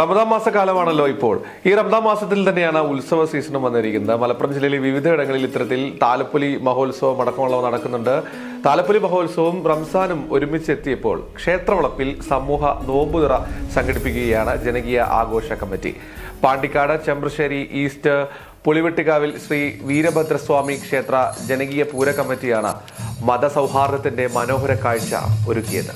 റമദാൻ മാസക്കാലമാണല്ലോ ഇപ്പോൾ. ഈ റമദാൻ മാസത്തിൽ തന്നെയാണ് ഉത്സവ സീസണും വന്നിരിക്കുന്നത്. മലപ്പുറം ജില്ലയിലെ വിവിധ ഇടങ്ങളിൽ ഇത്തരത്തിൽ താലപ്പൊലി മഹോത്സവം അടക്കമുള്ളവ നടക്കുന്നുണ്ട്. താലപ്പൊലി മഹോത്സവവും റംസാനും ഒരുമിച്ചെത്തിയപ്പോൾ ക്ഷേത്രവളപ്പിൽ സമൂഹ നോമ്പുതിറ സംഘടിപ്പിക്കുകയാണ് ജനകീയ ആഘോഷ കമ്മിറ്റി. പാണ്ടിക്കാട് ചെമ്പ്രശ്ശേരി ഈസ്റ്റ് പുളിവെട്ടിക്കാവിൽ ശ്രീ വീരഭദ്രസ്വാമി ക്ഷേത്ര ജനകീയ പൂര കമ്മിറ്റിയാണ് മതസൗഹാർദ്ദത്തിന്റെ മനോഹര കാഴ്ച ഒരുക്കിയത്.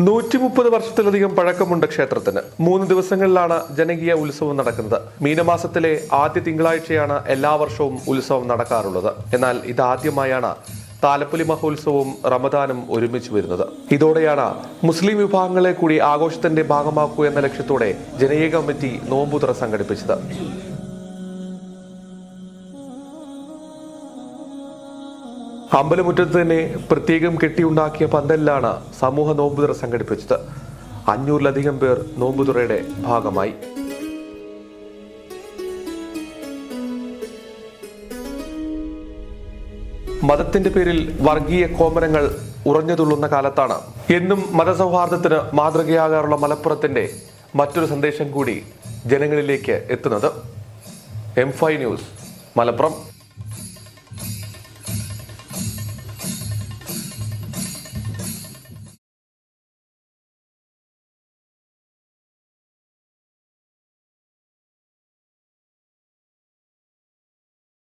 നൂറ്റി മുപ്പത് വർഷത്തിലധികം പഴക്കമുണ്ട് ക്ഷേത്രത്തിന്. മൂന്ന് ദിവസങ്ങളിലാണ് ജനകീയ ഉത്സവം നടക്കുന്നത്. മീനമാസത്തിലെ ആദ്യ തിങ്കളാഴ്ചയാണ് എല്ലാ വർഷവും ഉത്സവം നടക്കാറുള്ളത്. എന്നാൽ ഇതാദ്യമായാണ് താലപ്പൊലി മഹോത്സവവും റമദാനും ഒരുമിച്ച് വരുന്നത്. ഇതോടെയാണ് മുസ്ലിം വിഭാഗങ്ങളെ കൂടി ആഘോഷത്തിന്റെ ഭാഗമാക്കൂ എന്ന ലക്ഷ്യത്തോടെ ജനകീയ കമ്മിറ്റി നോമ്പുതുറ സംഘടിപ്പിച്ചത്. അമ്പലമുറ്റത്ത് തന്നെ പ്രത്യേകം കെട്ടിയുണ്ടാക്കിയ പന്തലിലാണ് സമൂഹ നോമ്പുതുറ സംഘടിപ്പിച്ചത്. അഞ്ഞൂറിലധികം പേർ നോമ്പുതുറയുടെ ഭാഗമായി. മതത്തിന്റെ പേരിൽ വർഗീയ കോമരങ്ങൾ ഉറഞ്ഞുതുള്ളുന്ന കാലത്താണ്. എന്നും മതസൗഹാർദ്ദത്തിന് മാതൃകയാകാറുള്ള മലപ്പുറത്തിന്റെ മറ്റൊരു സന്ദേശം കൂടി ജനങ്ങളിലേക്ക് എത്തുന്നത്. M news Malappuram.